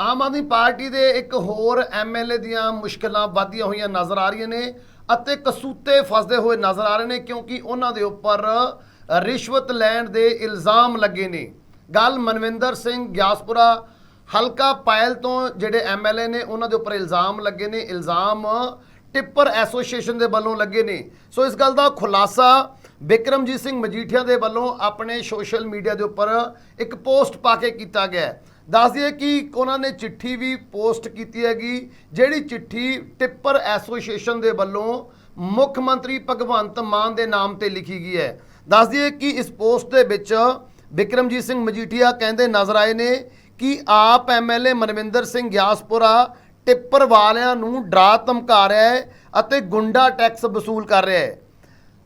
Aam Aadmi party ਦੇ ਇੱਕ ਹੋਰ ਐਮਐਲਏ ਦੀਆਂ ਮੁਸ਼ਕਲਾਂ ਵਧਦੀਆਂ ਹੋਈਆਂ ਨਜ਼ਰ ਆ ਰਹੀਆਂ ਨੇ ਅਤੇ ਕਸੂਤੇ ਫਸਦੇ ਹੋਏ ਨਜ਼ਰ ਆ ਰਹੇ ਨੇ ਕਿਉਂਕਿ ਉਹਨਾਂ ਦੇ ਉੱਪਰ ਰਿਸ਼ਵਤ ਲੈਣ ਦੇ ਇਲਜ਼ਾਮ ਲੱਗੇ ਨੇ। ਗੱਲ ਮਨਵਿੰਦਰ ਸਿੰਘ ਗਿਆਸਪੁਰਾ, ਹਲਕਾ ਪਾਇਲ ਤੋਂ ਜਿਹੜੇ ਐਮਐਲਏ ਨੇ, ਉਹਨਾਂ ਦੇ ਉੱਪਰ ਇਲਜ਼ਾਮ ਲੱਗੇ ਨੇ। ਇਲਜ਼ਾਮ ਟਿੱਪਰ ਐਸੋਸੀਏਸ਼ਨ ਦੇ ਵੱਲੋਂ ਲੱਗੇ ਨੇ। ਸੋ ਇਸ ਗੱਲ ਦਾ ਖੁਲਾਸਾ ਬਿਕਰਮਜੀਤ ਸਿੰਘ ਮਜੀਠੀਆ ਦੇ ਵੱਲੋਂ ਆਪਣੇ ਸੋਸ਼ਲ ਮੀਡੀਆ ਦੇ ਉੱਪਰ ਇੱਕ ਪੋਸਟ ਪਾ ਕੇ ਕੀਤਾ ਗਿਆ ਦੱਸ ਦਈਏ ਕਿ ਉਹਨਾਂ ਨੇ ਚਿੱਠੀ ਵੀ ਪੋਸਟ ਕੀਤੀ ਹੈਗੀ, ਜਿਹੜੀ ਚਿੱਠੀ ਟਿੱਪਰ ਐਸੋਸੀਏਸ਼ਨ ਦੇ ਵੱਲੋਂ ਮੁੱਖ ਮੰਤਰੀ ਭਗਵੰਤ ਮਾਨ ਦੇ ਨਾਮ ਤੇ ਲਿਖੀ ਗਈ ਹੈ। ਦੱਸ ਦਈਏ ਕਿ ਇਸ ਪੋਸਟ ਦੇ ਵਿੱਚ ਬਿਕਰਮਜੀਤ ਸਿੰਘ ਮਜੀਠੀਆ ਕਹਿੰਦੇ ਨਜ਼ਰ ਆਏ ਨੇ ਕਿ ਆਪ ਐਮਐਲਏ ਮਨਵਿੰਦਰ ਸਿੰਘ ਗਿਆਸਪੁਰਾ ਟਿੱਪਰ ਵਾਲਿਆਂ ਨੂੰ ਡਰਾ ਧਮਕਾ ਰਿਹਾ ਹੈ ਅਤੇ ਗੁੰਡਾ ਟੈਕਸ ਵਸੂਲ ਕਰ ਰਿਹਾ ਹੈ।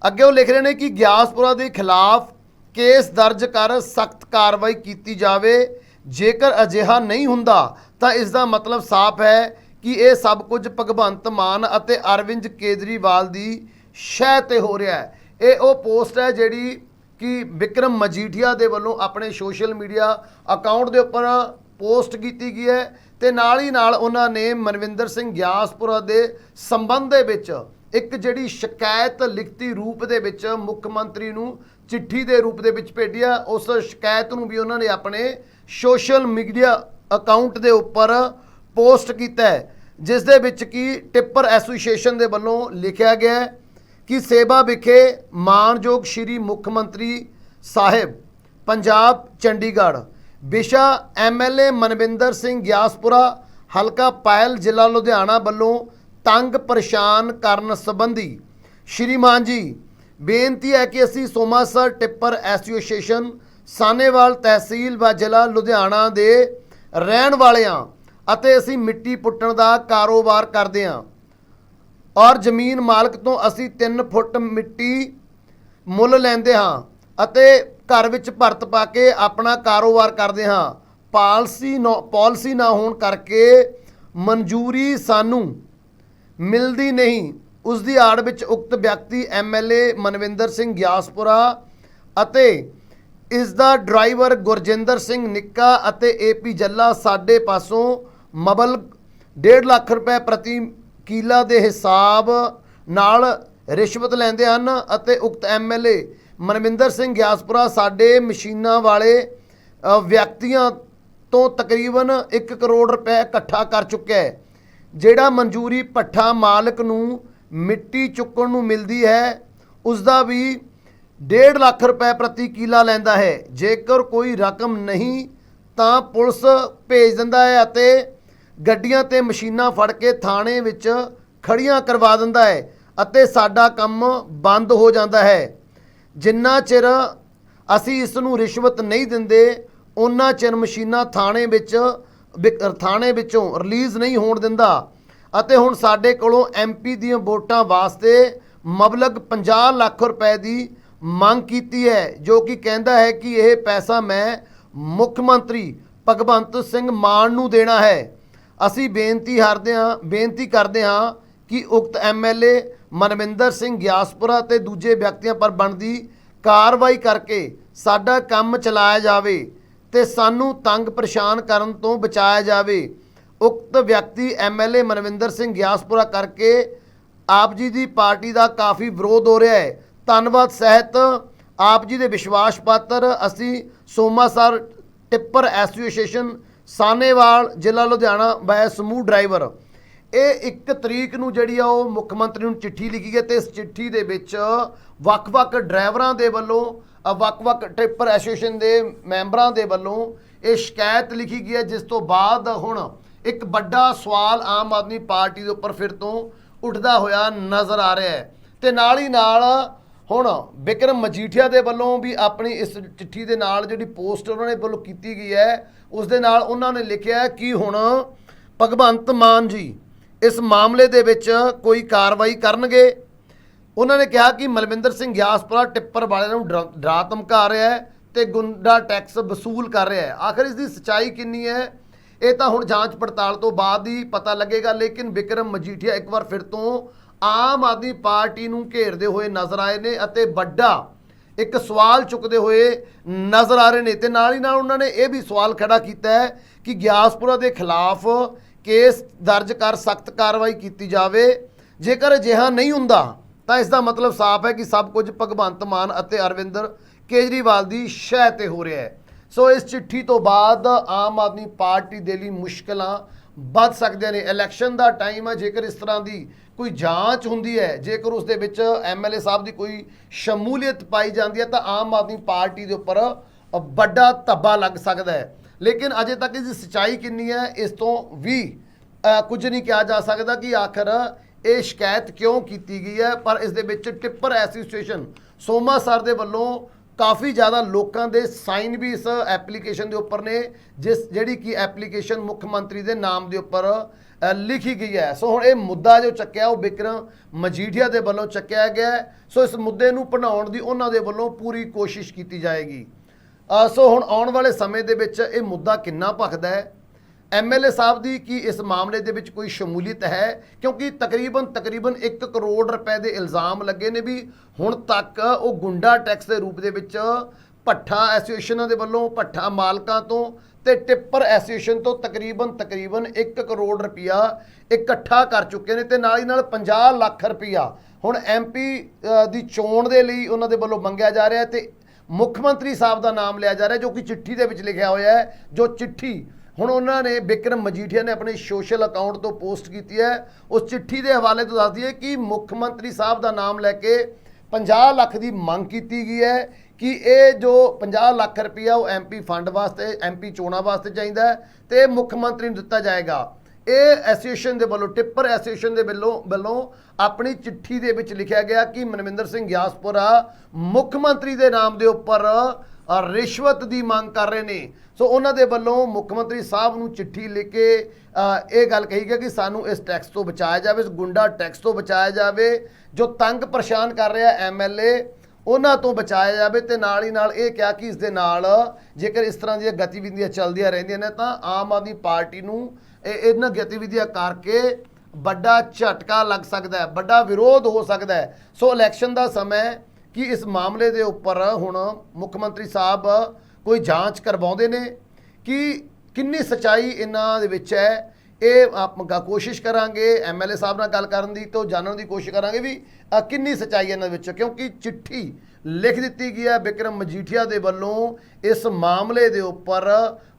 ਅੱਗੇ ਉਹ ਲਿਖ ਰਹੇ ਨੇ ਕਿ ਗਿਆਸਪੁਰਾ ਦੇ ਖਿਲਾਫ ਕੇਸ ਦਰਜ ਕਰ ਸਖਤ ਕਾਰਵਾਈ ਕੀਤੀ ਜਾਵੇ ਜੇਕਰ ਅਜਿਹਾ ਨਹੀਂ ਹੁੰਦਾ, ਤਾਂ ਇਸ ਦਾ ਮਤਲਬ ਸਾਫ਼ ਹੈ ਕਿ ਇਹ ਸਭ ਕੁਝ ਭਗਵੰਤ ਮਾਨ ਅਤੇ ਅਰਵਿੰਦ ਕੇਜਰੀਵਾਲ ਦੀ ਸ਼ਹਿ ਤੇ ਹੋ ਰਿਹਾ ਹੈ। ਇਹ ਉਹ ਪੋਸਟ ਹੈ ਜਿਹੜੀ ਕਿ ਵਿਕਰਮ ਮਜੀਠੀਆ ਦੇ ਵੱਲੋਂ ਆਪਣੇ ਸੋਸ਼ਲ ਮੀਡੀਆ ਅਕਾਊਂਟ ਦੇ ਉੱਪਰ ਪੋਸਟ ਕੀਤੀ ਗਈ ਹੈ ਤੇ ਨਾਲ ਹੀ ਨਾਲ ਉਹਨਾਂ ਨੇ ਮਨਵਿੰਦਰ ਸਿੰਘ ਗਿਆਸਪੁਰਾ ਦੇ ਸੰਬੰਧ ਦੇ ਵਿੱਚ ਇੱਕ ਜਿਹੜੀ ਸ਼ਿਕਾਇਤ ਲਿਖਤੀ ਰੂਪ ਦੇ ਵਿੱਚ ਮੁੱਖ ਮੰਤਰੀ ਨੂੰ ਚਿੱਠੀ ਦੇ ਰੂਪ ਦੇ ਵਿੱਚ ਭੇਜਿਆ। ਉਸ ਸ਼ਿਕਾਇਤ ਨੂੰ ਵੀ ਉਹਨਾਂ ਨੇ ਆਪਣੇ ਸੋਸ਼ਲ ਮੀਡੀਆ ਅਕਾਊਂਟ ਦੇ ਉੱਪਰ ਪੋਸਟ ਕੀਤਾ ਹੈ, ਜਿਸ ਦੇ ਵਿੱਚ ਕਿ ਟਿੱਪਰ ਐਸੋਸੀਏਸ਼ਨ ਦੇ ਵੱਲੋਂ ਲਿਖਿਆ ਗਿਆ ਹੈ ਕਿ ਸੇਵਾ ਵਿਖੇ ਮਾਨਯੋਗ ਸ਼੍ਰੀ ਮੁੱਖ ਮੰਤਰੀ ਸਾਹਿਬ, ਪੰਜਾਬ, ਚੰਡੀਗੜ੍ਹ, ਵਿਸ਼ਾ ਐਮਐਲਏ ਮਨਵਿੰਦਰ ਸਿੰਘ ਗਿਆਸਪੁਰਾ, ਹਲਕਾ ਪਾਇਲ ਜ਼ਿਲ੍ਹਾ ਲੁਧਿਆਣਾ ਵੱਲੋਂ ਤੰਗ ਪਰੇਸ਼ਾਨ ਕਰਨ ਸੰਬੰਧੀ ਸ਼੍ਰੀਮਾਨ ਜੀ, ਬੇਨਤੀ ਹੈ ਕਿ ਅਸੀਂ ਸੋਮਾਸਰ ਟਿੱਪਰ ਐਸੋਸੀਏਸ਼ਨ ਸਾਨੇਵਾਲ ਤਹਿਸੀਲ ਵਾ ਜ਼ਿਲ੍ਹਾ ਲੁਧਿਆਣਾ ਦੇ ਰਹਿਣ ਵਾਲੇ ਹਾਂ ਅਤੇ ਅਸੀਂ ਮਿੱਟੀ ਪੁੱਟਣ ਦਾ ਕਾਰੋਬਾਰ ਕਰਦੇ ਹਾਂ। ਔਰ ਜ਼ਮੀਨ ਮਾਲਕ ਤੋਂ ਅਸੀਂ 3 ਫੁੱਟ ਮਿੱਟੀ ਮੁੱਲ ਲੈਂਦੇ ਹਾਂ ਅਤੇ ਘਰ ਵਿੱਚ ਭਰਤ ਪਾ ਕੇ ਆਪਣਾ ਕਾਰੋਬਾਰ ਕਰਦੇ ਹਾਂ। ਪਾਲਸੀ ਨਾ, ਪਾਲਿਸੀ ਨਾ ਹੋਣ ਕਰਕੇ ਮਨਜ਼ੂਰੀ ਸਾਨੂੰ ਮਿਲਦੀ ਨਹੀਂ। ਉਸ ਦੀ ਆੜ ਵਿੱਚ ਉਕਤ ਵਿਅਕਤੀ ਐਮਐਲਏ ਮਨਵਿੰਦਰ ਸਿੰਘ ਗਿਆਸਪੁਰਾ ਅਤੇ ਇਸ ਦਾ ਡਰਾਈਵਰ ਗੁਰਜਿੰਦਰ ਸਿੰਘ ਨਿੱਕਾ ਅਤੇ ਏਪੀ ਜੱਲਾ ਸਾਡੇ ਪਾਸੋਂ ਮਬਲ 1.5 ਲੱਖ ਰੁਪਏ ਪ੍ਰਤੀ ਕਿਲਾ ਦੇ ਹਿਸਾਬ ਨਾਲ ਰਿਸ਼ਵਤ ਲੈਂਦੇ ਹਨ ਅਤੇ ਉਕਤ ਐਮਐਲਏ ਮਨਵਿੰਦਰ ਸਿੰਘ ਗਿਆਸਪੁਰਾ ਸਾਡੇ ਮਸ਼ੀਨਾਂ ਵਾਲੇ ਵਿਅਕਤੀਆਂ ਤੋਂ ਤਕਰੀਬਨ 1 ਕਰੋੜ ਰੁਪਏ ਇਕੱਠਾ ਕਰ ਚੁੱਕਿਆ ਹੈ, ਜਿਹੜਾ ਮਨਜ਼ੂਰੀ ਪੱਠਾ ਮਾਲਕ ਨੂੰ ਮਿੱਟੀ ਚੁੱਕਣ ਨੂੰ ਮਿਲਦੀ ਹੈ ਉਸ ਦਾ ਵੀ 1.5 ਲੱਖ ਰੁਪਏ ਪ੍ਰਤੀ ਕਿਲਾ ਲੈਂਦਾ ਹੈ। ਜੇਕਰ ਕੋਈ ਰਕਮ ਨਹੀਂ, ਤਾਂ ਪੁਲਿਸ ਭੇਜ ਦਿੰਦਾ ਹੈ ਅਤੇ ਗੱਡੀਆਂ ਤੇ ਮਸ਼ੀਨਾਂ ਫੜ ਕੇ ਥਾਣੇ ਵਿੱਚ ਖੜੀਆਂ ਕਰਵਾ ਦਿੰਦਾ ਹੈ ਅਤੇ ਸਾਡਾ ਕੰਮ ਬੰਦ ਹੋ ਜਾਂਦਾ ਹੈ। ਜਿੰਨਾ ਚਿਰ ਅਸੀਂ ਇਸ ਨੂੰ ਰਿਸ਼ਵਤ ਨਹੀਂ ਦਿੰਦੇ ਉਹਨਾਂ ਚਿਰ ਮਸ਼ੀਨਾਂ ਥਾਣੇ ਵਿੱਚ ਵਿਕ- ਥਾਣੇ ਵਿੱਚੋਂ ਰਿਲੀਜ਼ ਨਹੀਂ ਹੋਣ ਦਿੰਦਾ ਅਤੇ ਹੁਣ ਸਾਡੇ ਕੋਲੋਂ ਐਮਪੀ ਦੀਆਂ ਵੋਟਾਂ ਵਾਸਤੇ ਮਬਲਗ 50 ਲੱਖ ਰੁਪਏ ਦੀ ਮੰਗ ਕੀਤੀ ਹੈ, ਜੋ ਕਿ ਕਹਿੰਦਾ ਹੈ ਕਿ ਇਹ ਪੈਸਾ ਮੈਂ ਮੁੱਖ ਮੰਤਰੀ ਭਗਵੰਤ ਸਿੰਘ ਮਾਨ ਨੂੰ ਦੇਣਾ ਹੈ। ਅਸੀਂ ਬੇਨਤੀ ਹਰਦੇ ਹਾਂ, ਬੇਨਤੀ ਕਰਦੇ ਹਾਂ ਕਿ ਉਕਤ ਐਮਐਲਏ ਮਨਵਿੰਦਰ ਸਿੰਘ ਗਿਆਸਪੁਰਾ ਤੇ ਦੂਜੇ ਵਿਅਕਤੀਆਂ ਪਰ ਬਣਦੀ ਕਾਰਵਾਈ ਕਰਕੇ ਸਾਡਾ ਕੰਮ ਚਲਾਇਆ ਜਾਵੇ ਤੇ ਸਾਨੂੰ ਤੰਗ ਪਰੇਸ਼ਾਨ ਕਰਨ ਤੋਂ ਬਚਾਇਆ ਜਾਵੇ। ਉਕਤ ਵਿਅਕਤੀ ਐਮਐਲਏ ਮਨਵਿੰਦਰ ਸਿੰਘ ਗਿਆਸਪੁਰਾ ਕਰਕੇ ਆਪ ਜੀ ਦੀ ਪਾਰਟੀ ਦਾ ਕਾਫੀ ਵਿਰੋਧ ਹੋ ਰਿਹਾ ਹੈ। ਧੰਨਵਾਦ ਸਹਿਤ ਆਪ ਜੀ ਦੇ ਵਿਸ਼ਵਾਸ ਪਾਤਰ, ਅਸੀਂ ਸੋਮਾਸਰ ਟਿੱਪਰ ਐਸੋਸੀਏਸ਼ਨ, ਸਾਨੇਵਾਲ, ਜ਼ਿਲ੍ਹਾ ਲੁਧਿਆਣਾ ਬਾय ਸਮੂਹ ਡਰਾਈਵਰ। ਇਹ ਇੱਕ ਤਰੀਕ ਨੂੰ ਜਿਹੜੀ ਆ ਉਹ ਮੁੱਖ ਮੰਤਰੀ ਨੂੰ ਚਿੱਠੀ ਲਿਖੀ ਗਈ ਤੇ ਇਸ ਚਿੱਠੀ ਦੇ ਵਿੱਚ ਵੱਖ-ਵੱਖ ਡਰਾਈਵਰਾਂ ਦੇ ਵੱਲੋਂ ਵੱਖ-ਵੱਖ ਟਿੱਪਰ ਐਸੋਸੀਏਸ਼ਨ ਦੇ ਮੈਂਬਰਾਂ ਦੇ ਵੱਲੋਂ ਇਹ ਸ਼ਿਕਾਇਤ ਲਿਖੀ ਗਈ ਹੈ, ਜਿਸ ਤੋਂ ਬਾਅਦ ਹੁਣ ਇੱਕ ਵੱਡਾ ਸਵਾਲ ਆਮ ਆਦਮੀ ਪਾਰਟੀ ਦੇ ਉੱਪਰ ਫਿਰ ਤੋਂ ਉੱਠਦਾ ਹੋਇਆ ਨਜ਼ਰ ਆ ਰਿਹਾ ਹੈ। ਤੇ ਨਾਲ ਹੀ ਨਾਲ ਹੁਣ ਵਿਕਰਮ ਮਜੀਠੀਆ ਦੇ ਵੱਲੋਂ ਵੀ ਆਪਣੀ ਇਸ ਚਿੱਠੀ ਦੇ ਨਾਲ ਜਿਹੜੀ ਪੋਸਟ ਉਹਨਾਂ ਨੇ ਵੱਲੋਂ ਕੀਤੀ ਗਈ ਹੈ, ਉਸ ਦੇ ਨਾਲ ਉਹਨਾਂ ਨੇ ਲਿਖਿਆ ਕਿ ਹੁਣ ਭਗਵੰਤ ਮਾਨ ਜੀ ਇਸ ਮਾਮਲੇ ਦੇ ਵਿੱਚ ਕੋਈ ਕਾਰਵਾਈ ਕਰਨਗੇ। ਉਹਨਾਂ ਨੇ ਕਿਹਾ ਕਿ ਮਲਵਿੰਦਰ ਸਿੰਘ ਗਿਆਸਪੁਰਾ ਟਿੱਪਰ ਵਾਲਿਆਂ ਨੂੰ ਡਰਾ ਡਰਾ ਧਮਕਾ ਰਿਹਾ ਹੈ ਤੇ ਗੁੰਡਾ ਟੈਕਸ ਵਸੂਲ ਕਰ ਰਿਹਾ ਹੈ। ਆਖਰ ਇਸ ਦੀ ਸਚਾਈ ਕਿੰਨੀ ਹੈ? ਇਹ ਤਾਂ ਹੁਣ ਜਾਂਚ ਪੜਤਾਲ ਤੋਂ ਬਾਅਦ ਹੀ ਪਤਾ ਲੱਗੇਗਾ, ਲੇਕਿਨ ਵਿਕਰਮ ਮਜੀਠੀਆ ਇੱਕ ਵਾਰ ਫਿਰ ਤੋਂ ਆਮ ਆਦਮੀ ਪਾਰਟੀ ਨੂੰ ਘੇਰਦੇ ਹੋਏ ਨਜ਼ਰ ਆਏ ਨੇ ਅਤੇ ਵੱਡਾ ਇੱਕ ਸਵਾਲ ਚੁੱਕਦੇ ਹੋਏ ਨਜ਼ਰ ਆ ਰਹੇ ਨੇ ਤੇ ਨਾਲ ਹੀ ਨਾਲ ਉਹਨਾਂ ਨੇ ਇਹ ਵੀ ਸਵਾਲ ਖੜਾ ਕੀਤਾ ਹੈ ਕਿ ਗਿਆਸਪੁਰਾ ਦੇ ਖਿਲਾਫ ਕੇਸ ਦਰਜ ਕਰ ਸਖਤ ਕਾਰਵਾਈ ਕੀਤੀ ਜਾਵੇ। ਜੇਕਰ ਅਜਿਹਾ ਨਹੀਂ ਹੁੰਦਾ, ਤਾਂ ਇਸ ਦਾ ਮਤਲਬ ਸਾਫ਼ ਹੈ ਕਿ ਸਭ ਕੁਝ ਭਗਵੰਤ ਮਾਨ ਅਤੇ ਅਰਵਿੰਦਰ ਕੇਜਰੀਵਾਲ ਦੀ ਸ਼ਹਿ ਤੇ ਹੋ ਰਿਹਾ ਹੈ। ਸੋ ਇਸ ਚਿੱਠੀ ਤੋਂ ਬਾਅਦ ਆਮ ਆਦਮੀ ਪਾਰਟੀ ਦੇ ਲਈ ਮੁਸ਼ਕਲਾਂ ਵੱਧ ਸਕਦੇ ਨੇ। ਇਲੈਕਸ਼ਨ ਦਾ ਟਾਈਮ ਹੈ, ਜੇਕਰ ਇਸ ਤਰ੍ਹਾਂ ਦੀ ਕੋਈ ਜਾਂਚ ਹੁੰਦੀ ਹੈ, ਜੇਕਰ ਉਸ ਦੇ ਵਿੱਚ ਐਮਐਲਏ ਸਾਹਿਬ ਦੀ ਕੋਈ ਸ਼ਮੂਲੀਅਤ ਪਾਈ ਜਾਂਦੀ ਹੈ, ਤਾਂ ਆਮ ਆਦਮੀ ਪਾਰਟੀ ਦੇ ਉੱਪਰ ਵੱਡਾ ਧੱਬਾ ਲੱਗ ਸਕਦਾ ਹੈ। ਲੇਕਿਨ ਅਜੇ ਤੱਕ ਇਸ ਦੀ ਸਚਾਈ ਕਿੰਨੀ ਹੈ, ਇਸ ਤੋਂ ਵੀ ਕੁਝ ਨਹੀਂ ਕਿਹਾ ਜਾ ਸਕਦਾ ਕਿ ਆਖਰ ਇਹ ਸ਼ਿਕਾਇਤ ਕਿਉਂ ਕੀਤੀ ਗਈ ਹੈ। ਪਰ ਇਸ ਦੇ ਵਿੱਚ ਟਿੱਪਰ ਐਸੋਸੀਏਸ਼ਨ ਸੋਮਾ ਸਰ ਦੇ ਵੱਲੋਂ ਕਾਫੀ ਜ਼ਿਆਦਾ ਲੋਕਾਂ ਦੇ ਸਾਈਨ ਵੀ ਇਸ ਐਪਲੀਕੇਸ਼ਨ ਦੇ ਉੱਪਰ ਨੇ, ਜਿਸ ਜਿਹੜੀ ਕਿ ਐਪਲੀਕੇਸ਼ਨ ਮੁੱਖ ਮੰਤਰੀ ਦੇ ਨਾਮ ਦੇ ਉੱਪਰ ਲਿਖੀ ਗਈ ਹੈ। ਸੋ ਹੁਣ ਇਹ ਮੁੱਦਾ ਜੋ ਚੱਕਿਆ, ਉਹ ਬਿਕਰਮ ਮਜੀਠੀਆ ਦੇ ਵੱਲੋਂ ਚੱਕਿਆ ਗਿਆ ਸੋ ਇਸ ਮੁੱਦੇ ਨੂੰ ਬਣਾਉਣ ਦੀ ਉਹਨਾਂ ਦੇ ਵੱਲੋਂ ਪੂਰੀ ਕੋਸ਼ਿਸ਼ ਕੀਤੀ ਜਾਏਗੀ। ਸੋ ਹੁਣ ਆਉਣ ਵਾਲੇ ਸਮੇਂ ਦੇ ਵਿੱਚ ਇਹ ਮੁੱਦਾ ਕਿੰਨਾ ਭਖਦਾ ਹੈ? ਐਮਐਲਏ ਸਾਹਿਬ ਦੀ ਕੀ ਇਸ ਮਾਮਲੇ ਦੇ ਵਿੱਚ ਕੋਈ ਸ਼ਮੂਲੀਅਤ ਹੈ? ਕਿਉਂਕਿ ਤਕਰੀਬਨ ਤਕਰੀਬਨ 1 ਕਰੋੜ ਰੁਪਏ ਦੇ ਇਲਜ਼ਾਮ ਲੱਗੇ ਨੇ ਵੀ ਹੁਣ ਤੱਕ ਉਹ ਗੁੰਡਾ ਟੈਕਸ ਦੇ ਰੂਪ ਦੇ ਵਿੱਚ ਭੱਠਾ ਐਸੋਸੀਏਸ਼ਨਾਂ ਦੇ ਵੱਲੋਂ, ਭੱਠਾ ਮਾਲਕਾਂ ਤੋਂ ਤੇ ਟਿੱਪਰ ਐਸੋਸੀਏਸ਼ਨ ਤੋਂ ਤਕਰੀਬਨ ਤਕਰੀਬਨ 1 ਕਰੋੜ ਰੁਪਇਆ ਇਕੱਠਾ ਕਰ ਚੁੱਕੇ ਨੇ ਤੇ ਨਾਲ ਹੀ ਨਾਲ 50 ਲੱਖ ਰੁਪਇਆ ਹੁਣ ਐਮਪੀ ਦੀ ਚੋਣ ਦੇ ਲਈ ਉਹਨਾਂ ਦੇ ਵੱਲੋਂ ਮੰਗਿਆ ਜਾ ਰਿਹਾ ਹੈ ਤੇ ਮੁੱਖ ਮੰਤਰੀ ਸਾਹਿਬ ਦਾ ਨਾਮ ਲਿਆ ਜਾ ਰਿਹਾ ਜੋ ਕਿ ਚਿੱਠੀ ਦੇ ਵਿੱਚ ਲਿਖਿਆ ਹੋਇਆ ਹੈ, ਜੋ ਚਿੱਠੀ ਹੁਣ ਉਹਨਾਂ ਨੇ ਬਿਕਰਮ ਮਜੀਠੀਆ ਨੇ ਆਪਣੇ ਸੋਸ਼ਲ ਅਕਾਊਂਟ ਤੋਂ ਪੋਸਟ ਕੀਤੀ ਹੈ। ਉਸ ਚਿੱਠੀ ਦੇ ਹਵਾਲੇ ਤੋਂ ਦੱਸਦੀ ਹੈ ਕਿ ਮੁੱਖ ਮੰਤਰੀ ਸਾਹਿਬ ਦਾ ਨਾਮ ਲੈ ਕੇ 50 ਲੱਖ ਦੀ ਮੰਗ ਕੀਤੀ ਗਈ ਹੈ ਕਿ ਇਹ ਜੋ 50 ਲੱਖ ਰੁਪਇਆ ਉਹ ਐਮਪੀ ਫੰਡ ਵਾਸਤੇ ਐਮਪੀ ਚੋਣਾਂ ਵਾਸਤੇ ਚਾਹੀਦਾ ਹੈ ਤੇ ਇਹ ਮੁੱਖ ਮੰਤਰੀ ਨੂੰ ਦਿੱਤਾ ਜਾਏਗਾ। ਇਹ ਐਸੋਸੀਏਸ਼ਨ ਦੇ ਵੱਲੋਂ, ਟਿੱਪਰ ਐਸੋਸੀਏਸ਼ਨ ਦੇ ਵੱਲੋਂ ਵੱਲੋਂ ਆਪਣੀ ਚਿੱਠੀ ਦੇ ਵਿੱਚ ਲਿਖਿਆ ਗਿਆ ਕਿ ਮਨਵਿੰਦਰ ਸਿੰਘ ਗਿਆਸਪੁਰਾ ਮੁੱਖ ਮੰਤਰੀ ਦੇ ਨਾਮ ਦੇ ਉੱਪਰ ਰਿਸ਼ਵਤ ਦੀ ਮੰਗ ਕਰ ਰਹੇ ਨੇ। ਸੋ ਉਹਨਾਂ ਦੇ ਵੱਲੋਂ ਮੁੱਖ ਮੰਤਰੀ ਸਾਹਿਬ ਨੂੰ ਚਿੱਠੀ ਲਿਖ ਕੇ ਇਹ ਗੱਲ ਕਹੀ ਗਈ ਕਿ ਸਾਨੂੰ ਇਸ ਟੈਕਸ ਤੋਂ ਬਚਾਇਆ ਜਾਵੇ, ਇਸ ਗੁੰਡਾ ਟੈਕਸ ਤੋਂ ਬਚਾਇਆ ਜਾਵੇ, ਜੋ ਤੰਗ ਪਰੇਸ਼ਾਨ ਕਰ ਰਿਹਾ ਐਮਐਲਏ ਉਹਨਾਂ ਤੋਂ ਬਚਾਇਆ ਜਾਵੇ ਤੇ ਨਾਲ ਹੀ ਨਾਲ ਇਹ ਕਿਹਾ ਕਿ ਇਸ ਦੇ ਨਾਲ ਜੇਕਰ ਇਸ ਤਰ੍ਹਾਂ ਦੀਆਂ ਗਤੀਵਿਧੀਆਂ ਚੱਲਦੀਆਂ ਰਹਿੰਦੀਆਂ ਨੇ ਤਾਂ ਆਮ ਆਦਮੀ ਪਾਰਟੀ ਨੂੰ ਇਹ, ਇਹਨਾਂ ਗਤੀਵਿਧੀਆਂ ਕਰਕੇ ਵੱਡਾ ਝਟਕਾ ਲੱਗ ਸਕਦਾ ਹੈ, ਵੱਡਾ ਵਿਰੋਧ ਹੋ ਸਕਦਾ ਹੈ। ਸੋ ਇਲੈਕਸ਼ਨ ਦਾ ਸਮਾਂ ਕਿ ਇਸ ਮਾਮਲੇ ਦੇ ਉੱਪਰ ਹੁਣ ਮੁੱਖ ਮੰਤਰੀ ਸਾਹਿਬ ਕੋਈ ਜਾਂਚ ਕਰਵਾਉਂਦੇ ਨੇ ਕਿ ਕਿੰਨੀ ਸਚਾਈ ਇਹਨਾਂ ਦੇ ਵਿੱਚ ਹੈ। ਇਹ ਆਪਾਂ ਕੋਸ਼ਿਸ਼ ਕਰਾਂਗੇ ਐਮਐਲਏ ਸਾਹਿਬ ਨਾਲ ਗੱਲ ਕਰਨ ਦੀ ਤੋਂ ਜਾਣਨ ਦੀ ਕੋਸ਼ਿਸ਼ ਕਰਾਂਗੇ ਵੀ ਕਿੰਨੀ ਸਚਾਈ ਇਹਨਾਂ ਵਿੱਚ, ਕਿਉਂਕਿ ਚਿੱਠੀ ਲਿਖ ਦਿੱਤੀ ਗਈ ਹੈ ਬਿਕਰਮ ਮਜੀਠੀਆ ਦੇ ਵੱਲੋਂ। ਇਸ ਮਾਮਲੇ ਦੇ ਉੱਪਰ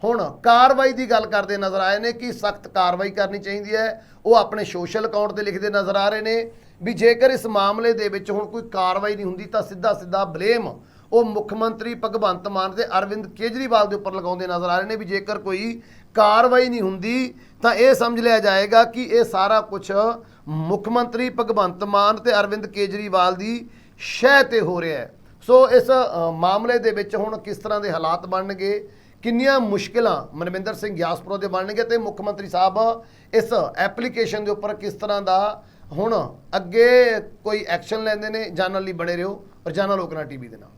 ਹੁਣ ਕਾਰਵਾਈ ਦੀ ਗੱਲ ਕਰਦੇ ਨਜ਼ਰ ਆਏ ਨੇ ਕਿ ਸਖਤ ਕਾਰਵਾਈ ਕਰਨੀ ਚਾਹੀਦੀ ਹੈ। ਉਹ ਆਪਣੇ ਸੋਸ਼ਲ ਅਕਾਊਂਟ ਤੇ ਲਿਖਦੇ ਨਜ਼ਰ ਆ ਰਹੇ ਨੇ। ਵੀ ਜੇਕਰ ਇਸ ਮਾਮਲੇ ਦੇ ਵਿੱਚ ਹੁਣ ਕੋਈ ਕਾਰਵਾਈ ਨਹੀਂ ਹੁੰਦੀ ਤਾਂ ਸਿੱਧਾ ਸਿੱਧਾ ਬਲੇਮ ਉਹ ਮੁੱਖ ਮੰਤਰੀ ਭਗਵੰਤ ਮਾਨ ਤੇ ਅਰਵਿੰਦ ਕੇਜਰੀਵਾਲ ਦੇ ਉੱਪਰ ਲਗਾਉਂਦੇ ਨਜ਼ਰ ਆ ਰਹੇ ਨੇ ਵੀ ਜੇਕਰ ਕੋਈ ਕਾਰਵਾਈ ਨਹੀਂ ਹੁੰਦੀ ਤਾਂ ਇਹ ਸਮਝ ਲਿਆ ਜਾਏਗਾ ਕਿ ਇਹ ਸਾਰਾ ਕੁਝ ਮੁੱਖ ਮੰਤਰੀ ਭਗਵੰਤ ਮਾਨ ਤੇ ਅਰਵਿੰਦ ਕੇਜਰੀਵਾਲ ਦੀ ਸ਼ਹਿ ਤੇ ਹੋ ਰਿਹਾ ਹੈ। ਸੋ ਇਸ ਮਾਮਲੇ ਦੇ ਵਿੱਚ ਹੁਣ ਕਿਸ ਤਰ੍ਹਾਂ ਦੇ ਹਾਲਾਤ ਬਣਨਗੇ, ਕਿੰਨੀਆਂ ਮੁਸ਼ਕਿਲਾਂ ਮਨਵਿੰਦਰ ਸਿੰਘ ਗਿਆਸਪੁਰਾ ਦੇ ਬਣਨਗੇ ਤੇ ਮੁੱਖ ਮੰਤਰੀ ਸਾਹਿਬ ਇਸ ਐਪਲੀਕੇਸ਼ਨ ਦੇ ਉੱਪਰ ਕਿਸ ਤਰ੍ਹਾਂ ਦਾ ਹੁਣ ਅੱਗੇ ਕੋਈ ਐਕਸ਼ਨ ਲੈਂਦੇ ਨੇ ਜਾਣਨ ਲਈ ਬਣੇ ਰਹੋ ਔਰ ਜਾਣਾ ਲੋਕਨਾ ਟੀਵੀ ਦੇ ਨਾਲ।